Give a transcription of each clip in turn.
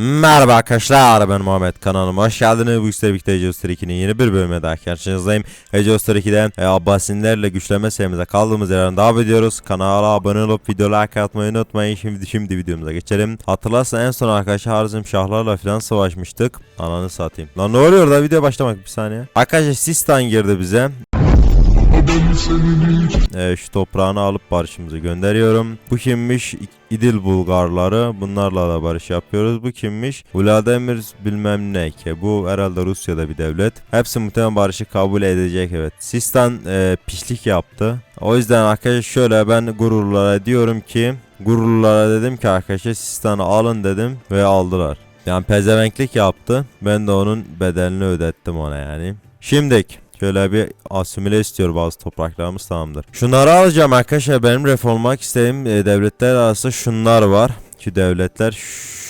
Merhaba arkadaşlar ben Muhammed kanalıma hoş geldiniz. Bu işte birlikte Usta 2'nin yeni bir bölümüne daha karşınızdayım. Usta 2'den e, Abbasilerle güçlenme serimize kaldığımız yerden devam ediyoruz. Kanala abone olup video like atmayı unutmayın. Şimdi şimdi videomuza geçelim. Hatırlarsan en son arkadaşlar Harzım Şahlarla falan savaşmıştık. Ananı satayım. Lan ne oluyor da video başlamak bir saniye. Arkadaşlar Sistan girdi bize. Ee, şu toprağını alıp barışımızı gönderiyorum. Bu kimmiş? İdil Bulgarları. Bunlarla da barış yapıyoruz. Bu kimmiş? Vladimir bilmem ne ki. Bu herhalde Rusya'da bir devlet. Hepsi muhtemelen barışı kabul edecek evet. Sistan e, pişlik yaptı. O yüzden arkadaşlar şöyle ben gururlara diyorum ki gururlara dedim ki arkadaşlar Sistan'ı alın dedim ve aldılar. Yani pezevenklik yaptı. Ben de onun bedelini ödettim ona yani. Şimdik Şöyle bir asimile istiyor bazı topraklarımız tamamdır. Şunları alacağım arkadaşlar. Benim reformlamak istediğim e, devletler arasında şunlar var. Şu devletler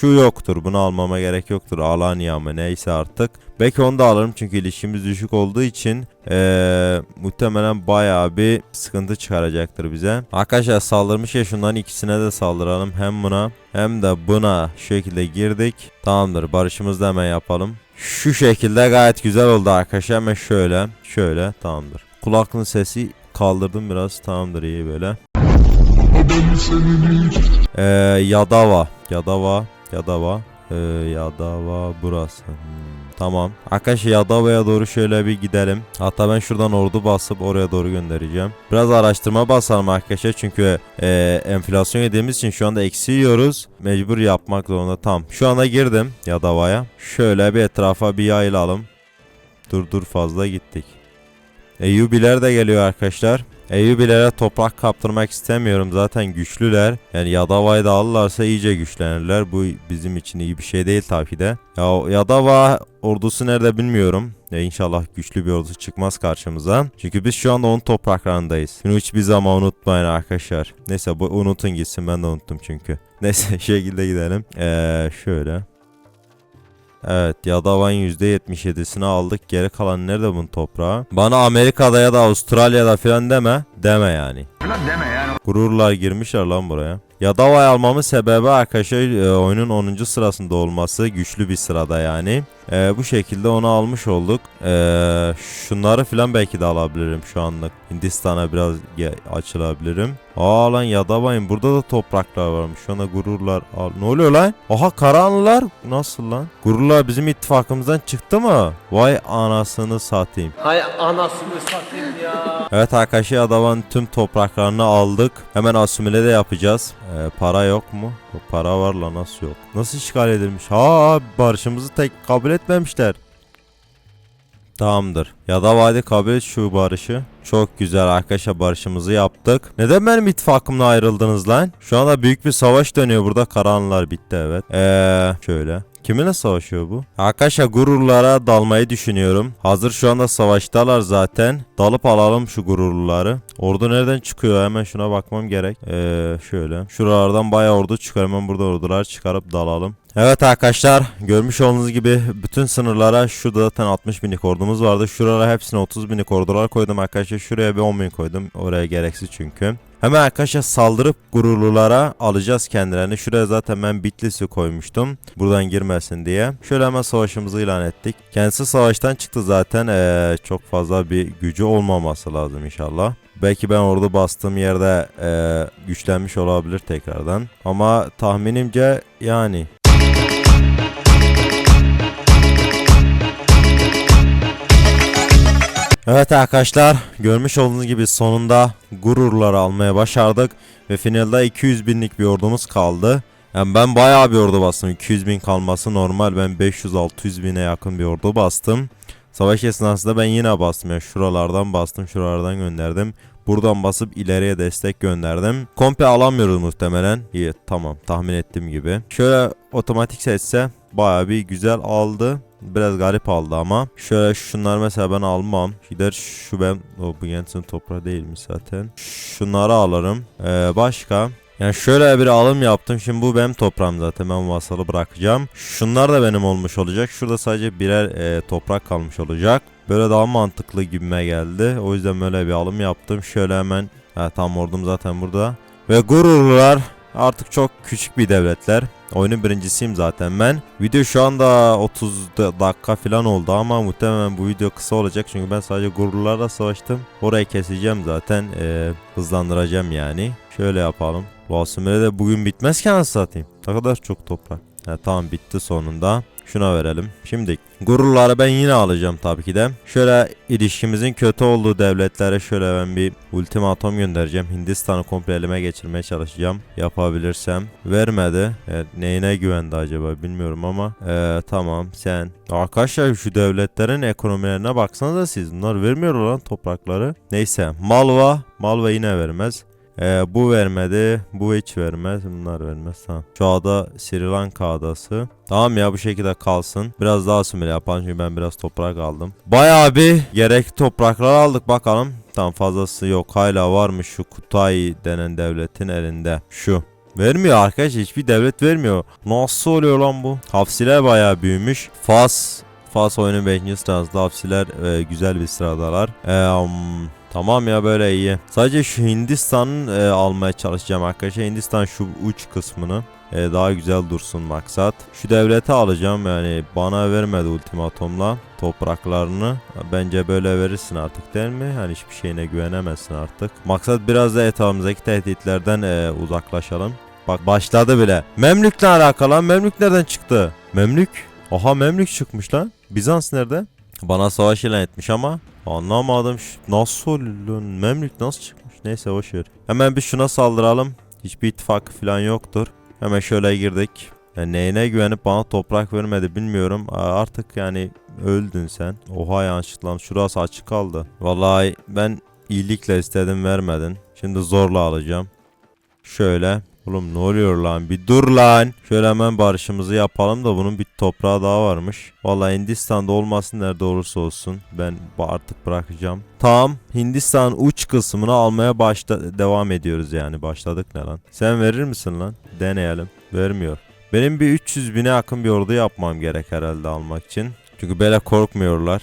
şu yoktur. Bunu almama gerek yoktur. Alanya mı neyse artık. Belki onu da alırım çünkü ilişkimiz düşük olduğu için eee, muhtemelen bayağı bir sıkıntı çıkaracaktır bize. Arkadaşlar saldırmış ya şunların ikisine de saldıralım. Hem buna hem de buna şekilde girdik. Tamamdır barışımızı da hemen yapalım. Şu şekilde gayet güzel oldu arkadaşlar. Hemen şöyle şöyle tamamdır. Kulaklığın sesi kaldırdım biraz tamamdır iyi böyle. Ee, Yadava. Yadava. Yadava. Ee, Yadava burası. Hmm, tamam. Arkadaşlar Yadava'ya doğru şöyle bir gidelim. Hatta ben şuradan ordu basıp oraya doğru göndereceğim. Biraz araştırma basalım arkadaşlar. Çünkü e, enflasyon yediğimiz için şu anda eksi yiyoruz. Mecbur yapmak zorunda. Tamam. Şu anda girdim Yadava'ya. Şöyle bir etrafa bir yayılalım. Dur dur fazla gittik. Eyyubiler de geliyor arkadaşlar. Eyyubilere toprak kaptırmak istemiyorum zaten güçlüler. Yani Yadava'yı da alırlarsa iyice güçlenirler. Bu bizim için iyi bir şey değil tabii ki de. Ya Yadava ordusu nerede bilmiyorum. Ya inşallah güçlü bir ordu çıkmaz karşımıza. Çünkü biz şu anda onun topraklarındayız. Bunu hiçbir zaman unutmayın arkadaşlar. Neyse bu unutun gitsin ben de unuttum çünkü. Neyse şekilde gidelim. Eee şöyle. Evet Yadava'nın %77'sini aldık. Geri kalan nerede bunun toprağı? Bana Amerika'da ya da Avustralya'da falan deme. Deme yani. Deme yani. Gururlar girmişler lan buraya. Yadava'yı almamın sebebi arkadaşlar e, oyunun 10. sırasında olması. Güçlü bir sırada yani. E, bu şekilde onu almış olduk. E, şunları falan belki de alabilirim şu anlık. Hindistan'a biraz açılabilirim. Aa lan Yadava'yım. Burada da topraklar varmış. Şu anda gururlar. Al. Ne oluyor lan? Aha Karahanlılar. Nasıl lan? Gururlar bizim ittifakımızdan çıktı mı? Vay anasını satayım. Hay anasını satayım ya. Evet arkadaşlar Adavan tüm topraklarını aldık. Hemen asimile de yapacağız. Ee, para yok mu? Yok, para var la nasıl yok? Nasıl işgal edilmiş? Ha barışımızı tek kabul etmemişler. Tamamdır. Ya da vadi kabul et şu barışı. Çok güzel arkadaşlar barışımızı yaptık. Neden benim ittifakımla ayrıldınız lan? Şu anda büyük bir savaş dönüyor burada. Karanlar bitti evet. Eee şöyle. Kiminle savaşıyor bu? Arkadaşlar gururlara dalmayı düşünüyorum. Hazır şu anda savaştalar zaten. Dalıp alalım şu gururluları. Ordu nereden çıkıyor? Hemen şuna bakmam gerek. Ee, şöyle. Şuralardan bayağı ordu çıkar. Hemen burada ordular çıkarıp dalalım. Evet arkadaşlar görmüş olduğunuz gibi bütün sınırlara şurada zaten 60 binlik ordumuz vardı. Şuralara hepsine 30 binlik ordular koydum arkadaşlar. Şuraya bir 10 bin koydum. Oraya gereksiz çünkü. Hemen arkadaşlar saldırıp gururlulara alacağız kendilerini. Şuraya zaten ben Bitlis'i koymuştum. Buradan girmesin diye. Şöyle hemen savaşımızı ilan ettik. Kendisi savaştan çıktı zaten. Ee, çok fazla bir gücü olmaması lazım inşallah. Belki ben orada bastığım yerde ee, güçlenmiş olabilir tekrardan. Ama tahminimce yani Evet arkadaşlar görmüş olduğunuz gibi sonunda gururları almaya başardık ve finalde 200 binlik bir ordumuz kaldı. Yani ben bayağı bir ordu bastım 200 bin kalması normal ben 500-600 bine yakın bir ordu bastım. Savaş esnasında ben yine bastım yani şuralardan bastım şuralardan gönderdim. Buradan basıp ileriye destek gönderdim. Komple alamıyoruz muhtemelen. İyi tamam tahmin ettiğim gibi. Şöyle otomatik seçse baya bir güzel aldı. Biraz garip aldı ama. Şöyle şunlar mesela ben almam. Gider şu ben o bu Jensen toprağı değilmiş zaten. Şunları alırım. Ee, başka yani şöyle bir alım yaptım. Şimdi bu benim toprağım zaten. Ben vasalı bırakacağım. Şunlar da benim olmuş olacak. Şurada sadece birer e, toprak kalmış olacak. Böyle daha mantıklı gibime geldi. O yüzden böyle bir alım yaptım. Şöyle hemen ha, tam ordum zaten burada. Ve gururlular Artık çok küçük bir devletler. Oyunun birincisiyim zaten ben. Video şu anda 30 da- dakika falan oldu ama muhtemelen bu video kısa olacak çünkü ben sadece gururlarla savaştım. Orayı keseceğim zaten. Ee, hızlandıracağım yani. Şöyle yapalım. Vasımere de bugün bitmez ki anasını satayım. Ne kadar çok toprak. Ha, tamam bitti sonunda. Şuna verelim. Şimdi gururları ben yine alacağım tabii ki de. Şöyle ilişkimizin kötü olduğu devletlere şöyle ben bir ultimatom göndereceğim. Hindistan'ı komple elime geçirmeye çalışacağım. Yapabilirsem. Vermedi. Evet, neyine güvendi acaba bilmiyorum ama. Ee, tamam sen. Arkadaşlar şu devletlerin ekonomilerine baksanıza siz. Bunlar vermiyor lan toprakları. Neyse. Malva. Malva yine vermez. Ee, bu vermedi. Bu hiç vermez. Bunlar vermez. Tamam. Şu ada Sri Lanka adası. Tamam ya bu şekilde kalsın. Biraz daha simüle yapalım çünkü ben biraz toprak aldım. Bayağı bir gerekli topraklar aldık bakalım. Tam fazlası yok. Hala varmış şu Kutay denen devletin elinde. Şu. Vermiyor arkadaş hiçbir devlet vermiyor. Nasıl oluyor lan bu? Hafsiler bayağı büyümüş. Fas Fas oyunun 5. sırasında Hafsiler e, güzel bir sıradalar. E, um, Tamam ya böyle iyi. Sadece şu Hindistan'ı e, almaya çalışacağım arkadaşlar. Hindistan şu uç kısmını e, daha güzel dursun maksat. Şu devleti alacağım yani bana vermedi ultimatomla topraklarını. Bence böyle verirsin artık değil mi? Hani hiçbir şeyine güvenemezsin artık. Maksat biraz da etrafımızdaki tehditlerden e, uzaklaşalım. Bak başladı bile. Memlük'le alakalı. Memlük nereden çıktı? Memlük? Aha Memlük çıkmış lan. Bizans nerede? Bana savaş ilan etmiş ama anlamadım. Şu- Nasıl? Memlük nasıl çıkmış? Neyse boşver. Hemen bir şuna saldıralım. Hiçbir ittifakı falan yoktur. Hemen şöyle girdik. Yani neyine güvenip bana toprak vermedi bilmiyorum. Artık yani öldün sen. Oha yanlışlıkla şurası açık kaldı. Vallahi ben iyilikle istedim vermedin. Şimdi zorla alacağım. Şöyle. Oğlum ne oluyor lan? Bir dur lan. Şöyle hemen barışımızı yapalım da bunun bir toprağı daha varmış. Vallahi Hindistan'da olmasın nerede olursa olsun. Ben artık bırakacağım. Tamam. Hindistan uç kısmını almaya başta devam ediyoruz yani. Başladık ne lan? Sen verir misin lan? Deneyelim. Vermiyor. Benim bir 300 bine yakın bir ordu yapmam gerek herhalde almak için. Çünkü böyle korkmuyorlar.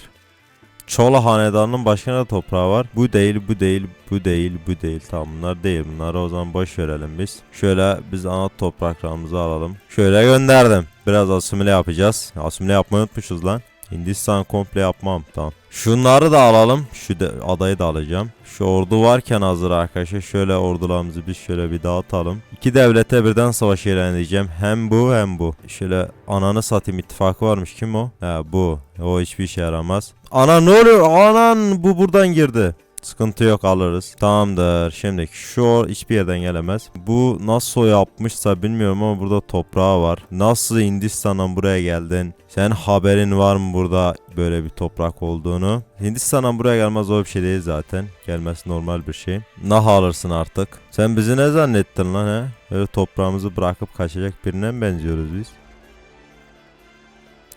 Çola hanedanının başka ne toprağı var? Bu değil, bu değil, bu değil, bu değil. Tamam bunlar değil. Bunları o zaman boş verelim biz. Şöyle biz ana topraklarımızı alalım. Şöyle gönderdim. Biraz asimile yapacağız. Asimile yapmayı unutmuşuz lan. Hindistan komple yapmam. Tamam. Şunları da alalım. Şu de, adayı da alacağım. Şu ordu varken hazır arkadaşlar. Şöyle ordularımızı biz şöyle bir dağıtalım. İki devlete birden savaş ilan edeceğim. Hem bu hem bu. Şöyle ananı satayım ittifakı varmış. Kim o? Ha bu. O hiçbir işe yaramaz. Ana ne oluyor? Anan bu buradan girdi. Sıkıntı yok alırız. Tamamdır. Şimdi şu hiçbir yerden gelemez. Bu nasıl yapmışsa bilmiyorum ama burada toprağı var. Nasıl Hindistan'dan buraya geldin? Sen haberin var mı burada böyle bir toprak olduğunu? Hindistan'dan buraya gelmez o bir şey değil zaten. Gelmesi normal bir şey. Nah alırsın artık. Sen bizi ne zannettin lan he? Böyle toprağımızı bırakıp kaçacak birine mi benziyoruz biz?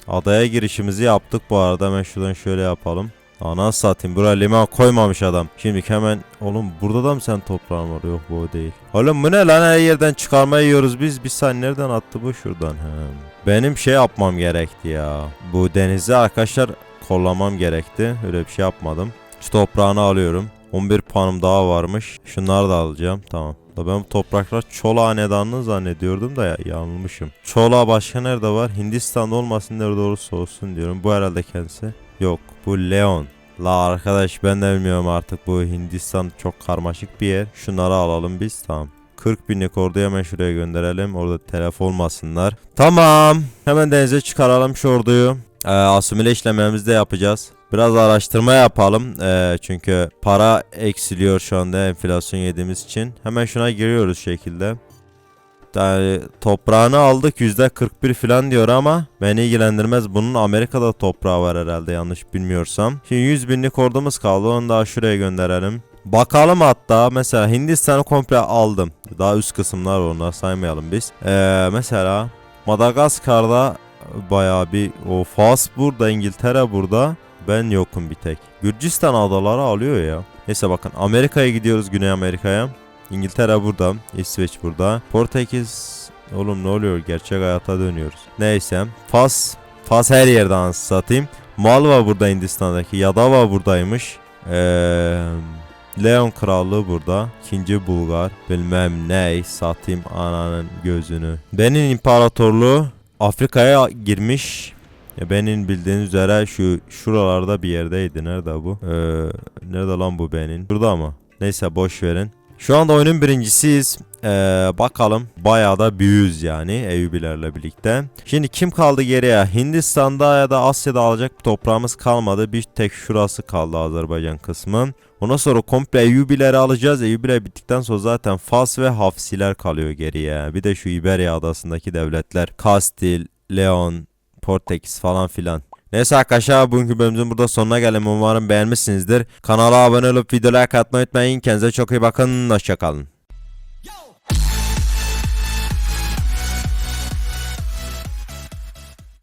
Adaya girişimizi yaptık bu arada. Hemen şuradan şöyle yapalım. Ana satayım buraya liman koymamış adam. Şimdi hemen oğlum burada da mı sen toprağın var? Yok bu o değil. Oğlum bu ne lan her yerden çıkarma yiyoruz biz. Bir saniye nereden attı bu şuradan? He. Benim şey yapmam gerekti ya. Bu denizi arkadaşlar kollamam gerekti. Öyle bir şey yapmadım. Şu toprağını alıyorum. 11 puanım daha varmış. Şunları da alacağım. Tamam. Da ben bu topraklar Çola hanedanını zannediyordum da ya, yanılmışım. Çola başka nerede var? Hindistan'da olmasın nerede olursa olsun diyorum. Bu herhalde kendisi. Yok bu Leon. La arkadaş ben de bilmiyorum artık bu Hindistan çok karmaşık bir yer. Şunları alalım biz tamam. 40 binlik orduyu hemen şuraya gönderelim. Orada telef olmasınlar. Tamam. Hemen denize çıkaralım şu orduyu. Ee, asimile işlemlerimizi de yapacağız. Biraz araştırma yapalım. Ee, çünkü para eksiliyor şu anda enflasyon yediğimiz için. Hemen şuna giriyoruz şekilde. Yani toprağını aldık yüzde 41 falan diyor ama beni ilgilendirmez. Bunun Amerika'da toprağı var herhalde yanlış bilmiyorsam. Şimdi 100 binlik ordumuz kaldı onu daha şuraya gönderelim. Bakalım hatta mesela Hindistan'ı komple aldım. Daha üst kısımlar var onları saymayalım biz. Ee, mesela Madagaskar'da bayağı bir o Fas burada İngiltere burada. Ben yokum bir tek. Gürcistan adaları alıyor ya. Neyse bakın Amerika'ya gidiyoruz Güney Amerika'ya. İngiltere burada, İsveç burada. Portekiz oğlum ne oluyor? Gerçek hayata dönüyoruz. Neyse. Fas, Fas her yerde anasını satayım. Malva burada Hindistan'daki. Yadava buradaymış. Eee Leon Krallığı burada. İkinci Bulgar. Bilmem ne. Satayım ananın gözünü. Benin İmparatorluğu Afrika'ya girmiş. Ya benim bildiğiniz üzere şu şuralarda bir yerdeydi. Nerede bu? Ee, nerede lan bu Benin? Burada mı? Neyse boş verin. Şu anda oyunun birincisiyiz. Ee, bakalım bayağı da büyüğüz yani Eyyubilerle birlikte. Şimdi kim kaldı geriye? Hindistan'da ya da Asya'da alacak bir toprağımız kalmadı. Bir tek şurası kaldı Azerbaycan kısmı. Ondan sonra komple Eyyubileri alacağız. Eyyubiler bittikten sonra zaten Fas ve Hafsiler kalıyor geriye. Bir de şu İberya adasındaki devletler. Kastil, Leon, Portekiz falan filan. Neyse arkadaşlar bugünkü bölümümüzün burada sonuna gelelim. Umarım beğenmişsinizdir. Kanala abone olup videoya like atmayı unutmayın. Kendinize çok iyi bakın. Hoşçakalın.